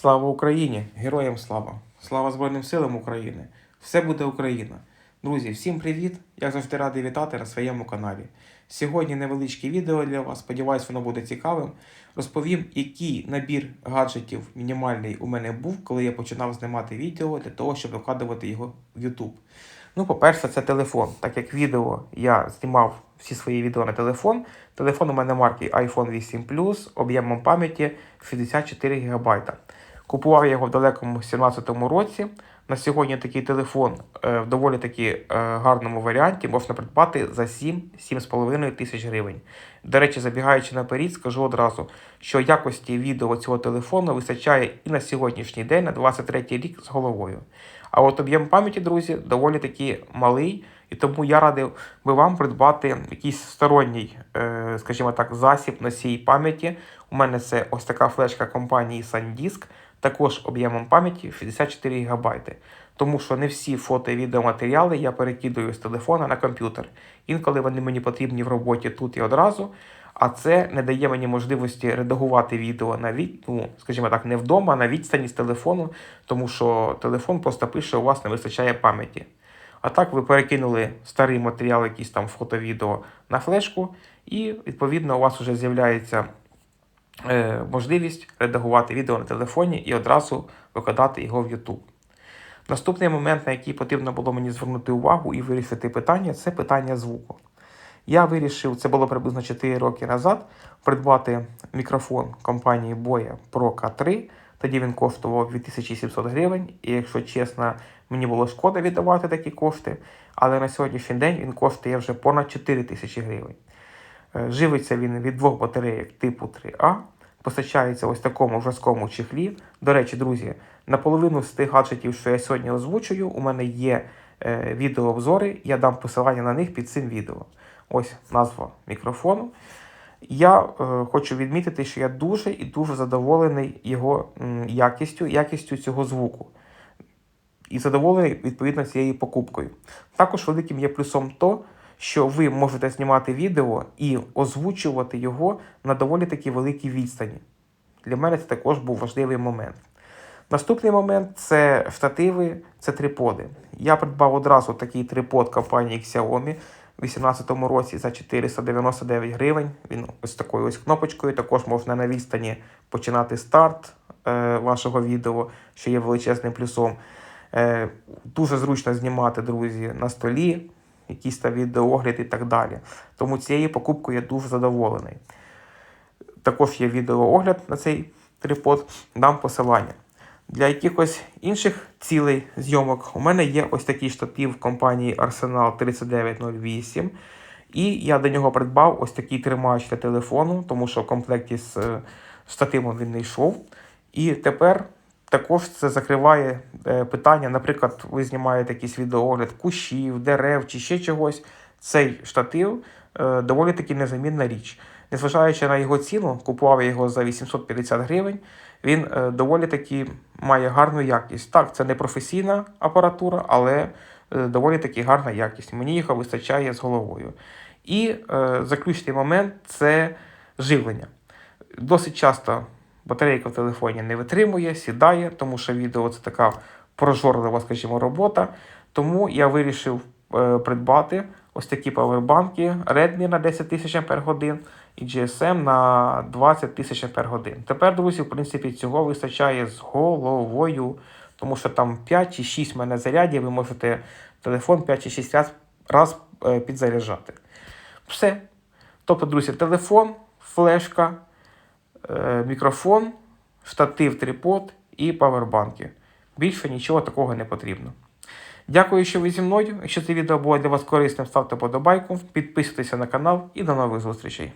Слава Україні! Героям слава! Слава Збройним силам України! Все буде Україна! Друзі, всім привіт! Я завжди радий вітати на своєму каналі. Сьогодні невеличке відео для вас, сподіваюсь, воно буде цікавим. Розповім, який набір гаджетів мінімальний у мене був, коли я починав знімати відео для того, щоб викладувати його в YouTube. Ну, по-перше, це телефон. Так як відео я знімав всі свої відео на телефон. Телефон у мене марки iPhone 8 Plus, об'ємом пам'яті 64 ГБ. Купував я його в далекому 17-му році. На сьогодні такий телефон е, в доволі таки е, гарному варіанті можна придбати за 7-7,5 тисяч гривень. До речі, забігаючи наперед, скажу одразу, що якості відео цього телефону вистачає і на сьогоднішній день, на 23 рік з головою. А от об'єм пам'яті, друзі, доволі таки малий, і тому я радив би вам придбати якийсь сторонній, е, скажімо так, засіб носій пам'яті. У мене це ось така флешка компанії SanDisk, також об'ємом пам'яті 64 ГБ. Тому що не всі фото і відеоматеріали я перекидаю з телефона на комп'ютер. Інколи вони мені потрібні в роботі тут і одразу. А це не дає мені можливості редагувати відео на від... ну, скажімо так, не вдома, а на відстані з телефону, тому що телефон просто пише, у вас не вистачає пам'яті. А так ви перекинули старий матеріал, якийсь там фото-відео на флешку, і відповідно у вас вже з'являється е, можливість редагувати відео на телефоні і одразу викладати його в YouTube. Наступний момент, на який потрібно було мені звернути увагу і вирішити питання, це питання звуку. Я вирішив, це було приблизно 4 роки назад, придбати мікрофон компанії Boya Pro K3. Тоді він коштував 2700 гривень, і якщо чесно, мені було шкода віддавати такі кошти, але на сьогоднішній день він коштує вже понад 4 тисячі гривень. Е, Живиться він від двох батарейок типу 3А, постачається ось такому жорсткому чехлі. До речі, друзі, наполовину з тих гаджетів, що я сьогодні озвучую, у мене є е, відеообзори, я дам посилання на них під цим відео. Ось назва мікрофону. Я е, хочу відмітити, що я дуже і дуже задоволений його якістю, якістю цього звуку. І задоволений відповідно цією покупкою. Також великим є плюсом то, що ви можете знімати відео і озвучувати його на доволі таки великій відстані. Для мене це також був важливий момент. Наступний момент це штативи, це триподи. Я придбав одразу такий трипод компанії Xiaomi 2018 році за 499 гривень. Він ось такою ось кнопочкою. Також можна на відстані починати старт е, вашого відео, що є величезним плюсом. Е, дуже зручно знімати, друзі, на столі, якісь там відеоогляд і так далі. Тому цією покупкою я дуже задоволений. Також є відеоогляд на цей трипод, дам посилання. Для якихось інших цілей зйомок у мене є ось такий штатив компанії Arsenal 3908. І я до нього придбав ось такий тримач для телефону, тому що в комплекті з е, штативом він не йшов. І тепер також це закриває е, питання. Наприклад, ви знімаєте якийсь відеоогляд кущів, дерев чи ще чогось. Цей штатив е, доволі таки незамінна річ. Незважаючи на його ціну, купував я його за 850 гривень. Він е, доволі таки має гарну якість. Так, це не професійна апаратура, але е, доволі таки гарна якість. Мені його вистачає з головою. І е, заключний момент це живлення. Досить часто батарейка в телефоні не витримує, сідає, тому що відео це така прожорлива, скажімо, робота. Тому я вирішив придбати ось такі павербанки Redmi на 10 тисяч Ах і GSM на 20 тисяч Ах. Тепер, друзі, в принципі, цього вистачає з головою, тому що там 5 чи 6 в мене зарядів, ви можете телефон 5 чи 6 раз, раз е, підзаряджати. Все. Тобто, друзі, телефон, флешка, е, мікрофон, штатив, трипод і павербанки. Більше нічого такого не потрібно. Дякую, що ви зі мною. Якщо це відео було для вас корисним, ставте подобайку, підписуйтесь на канал і до нових зустрічей.